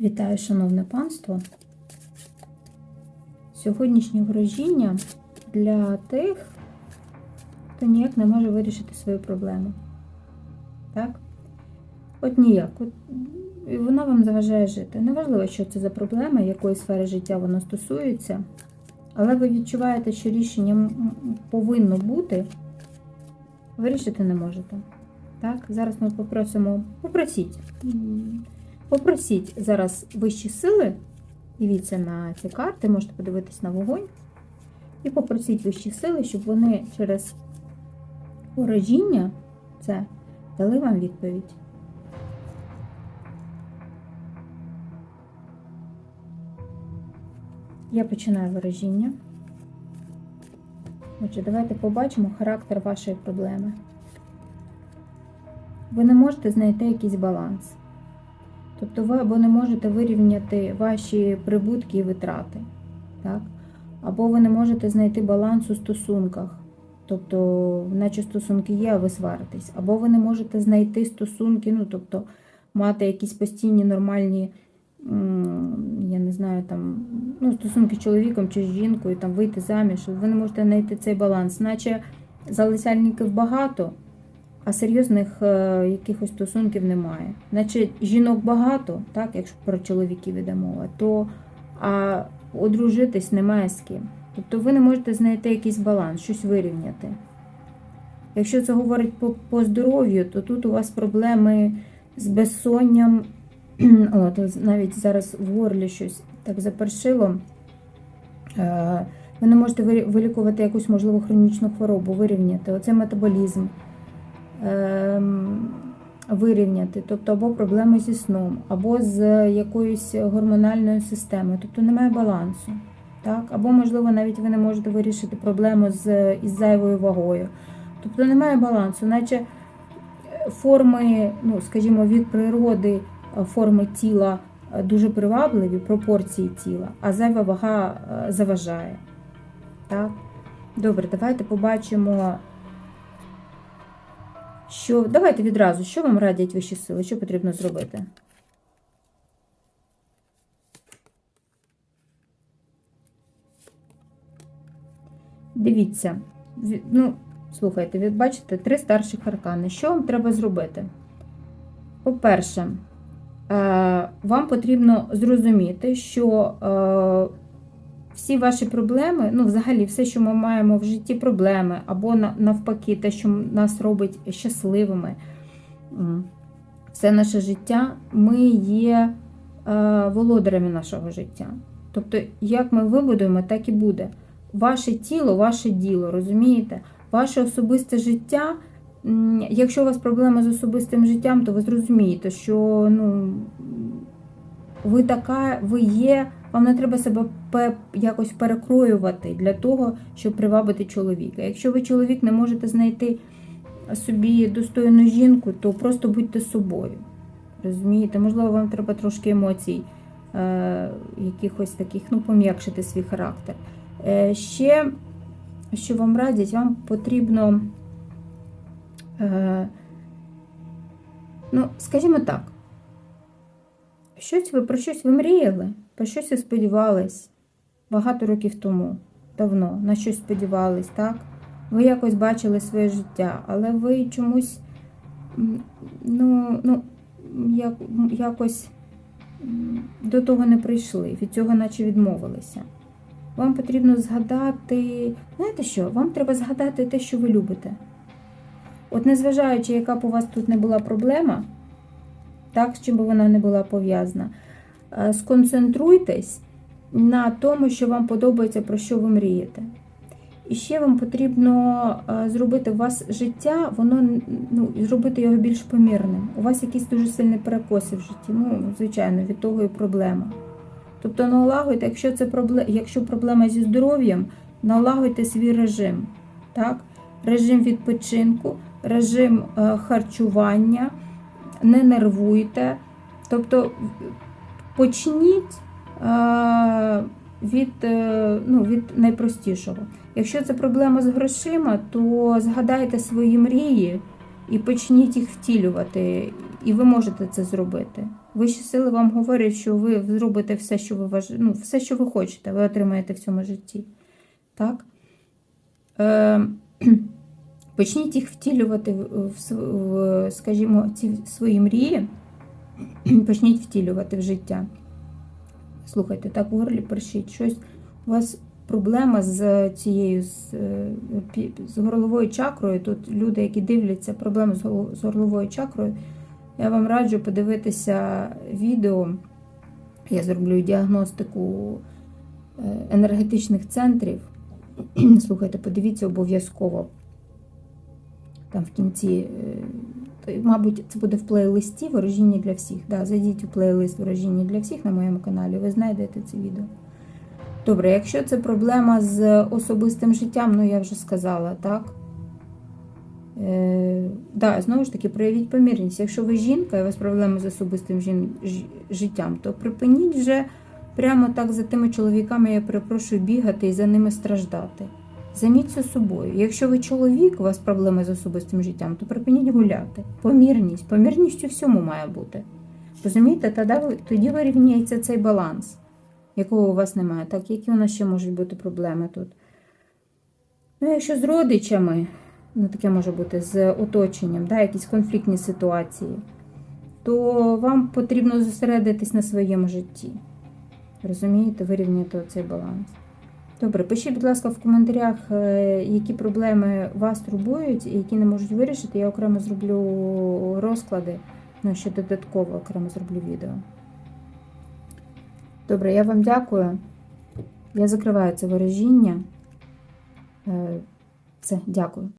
Вітаю, шановне панство. Сьогоднішнє ворожіння для тих, хто ніяк не може вирішити свою проблему. Так? От ніяк. От, вона вам заважає жити. Неважливо, що це за проблема, якої сфери життя воно стосується, але ви відчуваєте, що рішення повинно бути, вирішити не можете. Так? Зараз ми попросимо, попросіть. Попросіть зараз вищі сили, дивіться на ці карти, можете подивитись на вогонь. І попросіть вищі сили, щоб вони через ворожіння це дали вам відповідь. Я починаю ворожіння. Отже, давайте побачимо характер вашої проблеми. Ви не можете знайти якийсь баланс. Тобто ви або не можете вирівняти ваші прибутки і витрати, так? або ви не можете знайти баланс у стосунках, тобто, наче стосунки є, а ви сваритесь, або ви не можете знайти стосунки, ну, тобто мати якісь постійні нормальні, я не знаю, там, ну, стосунки з чоловіком чи з жінкою, там, вийти заміж, ви не можете знайти цей баланс, наче залицяльників багато, а серйозних е, якихось стосунків немає. Значить, жінок багато, так, якщо про чоловіків іде мова, то а одружитись немає з ким. Тобто ви не можете знайти якийсь баланс, щось вирівняти. Якщо це говорить по, по здоров'ю, то тут у вас проблеми з безсонням. От, навіть зараз в горлі щось так запершило. Е, Ви не можете вилікувати якусь, можливо, хронічну хворобу, вирівняти. Оце метаболізм вирівняти, тобто або проблеми зі сном, або з якоюсь гормональною системою, тобто немає балансу. Так? Або, можливо, навіть ви не можете вирішити проблему з із зайвою вагою. Тобто немає балансу, наче е, форми, ну, скажімо, від природи е, форми тіла е, дуже привабливі, пропорції тіла, а зайва вага заважає. Так? Добре, давайте побачимо що давайте відразу, що вам радять вищі сили, що потрібно зробити? Дивіться, ну, слухайте, ви бачите три старших аркани. Що вам треба зробити? По-перше, е, вам потрібно зрозуміти, що е, всі ваші проблеми, ну, взагалі, все, що ми маємо в житті, проблеми, або навпаки, те, що нас робить щасливими, все наше життя, ми є е, володарями нашого життя. Тобто, як ми вибудуємо, так і буде. Ваше тіло, ваше діло, розумієте? Ваше особисте життя. Якщо у вас проблема з особистим життям, то ви зрозумієте, що ну, ви така, ви є, вам не треба себе якось перекроювати для того, щоб привабити чоловіка. Якщо ви чоловік не можете знайти собі достойну жінку, то просто будьте собою. Розумієте, можливо, вам треба трошки емоцій, е, якихось таких, ну, пом'якшити свій характер. Е, ще, що вам радять, вам потрібно, е, ну, скажімо так, щось ви про щось ви мріяли, про щось ви сподівались багато років тому, давно, на щось сподівались, так? Ви якось бачили своє життя, але ви чомусь ну, ну, як, якось до того не прийшли, від цього наче відмовилися. Вам потрібно згадати, знаєте що? Вам треба згадати те, що ви любите. От незважаючи, яка б у вас тут не була проблема, так, з чим би вона не була пов'язана, е, сконцентруйтесь на тому, що вам подобається, про що ви мрієте. І ще вам потрібно е, зробити у вас життя, воно ну, зробити його більш помірним. У вас якісь дуже сильні перекоси в житті. Ну, звичайно, від того і проблема. Тобто налагодьте, якщо це проблема, якщо проблема зі здоров'ям, налагодьте свій режим. Так? Режим відпочинку, режим е, харчування, не нервуйте. Тобто почніть е, від, е, ну, від найпростішого. Якщо це проблема з грошима, то згадайте свої мрії і почніть їх втілювати. і ви можете це зробити. Вищі сили вам говорять, що ви зробите все, що ви важ... ну, все, що ви хочете, ви отримаєте в цьому житті. Так? Е... Почніть їх втілювати в, скажімо, ці свої мрії. Почніть втілювати в життя. Слухайте, так в горлі першить щось. У вас проблема з цією з, е, з горловою чакрою. Тут люди, які дивляться проблеми з з горловою чакрою. Я вам раджу подивитися відео. Я зроблю діагностику е, енергетичних центрів. Слухайте, подивіться обов'язково. Там в кінці, е, мабуть, це буде в плейлисті ворожіння для всіх. Да, зайдіть у плейлист ворожіння для всіх на моєму каналі, ви знайдете це відео. Добре, якщо це проблема з особистим життям, ну я вже сказала, так? Е, да, знову ж таки, проявіть помірність. Якщо ви жінка і у вас проблеми з особистим жін- ж- життям, то припиніть вже прямо так за тими чоловіками, я перепрошую, бігати і за ними страждати. Займіться собою. Якщо ви чоловік, у вас проблеми з особистим життям, то припиніть гуляти. Помірність. Помірність у всьому має бути. Розумієте, тоді, тоді вирівняється цей баланс, якого у вас немає. Так, які у нас ще можуть бути проблеми тут? Ну, якщо з родичами, ну таке може бути з оточенням, да, якісь конфліктні ситуації, то вам потрібно зосередитись на своєму житті. Розумієте, вирівняти цей баланс. Добре, пишіть, будь ласка, в коментарях, е, які проблеми вас турбують і які не можуть вирішити. Я окремо зроблю розклади, ну, ще додатково окремо зроблю відео. Добре, я вам дякую. Я закриваю це ворожіння. Е, Все, дякую.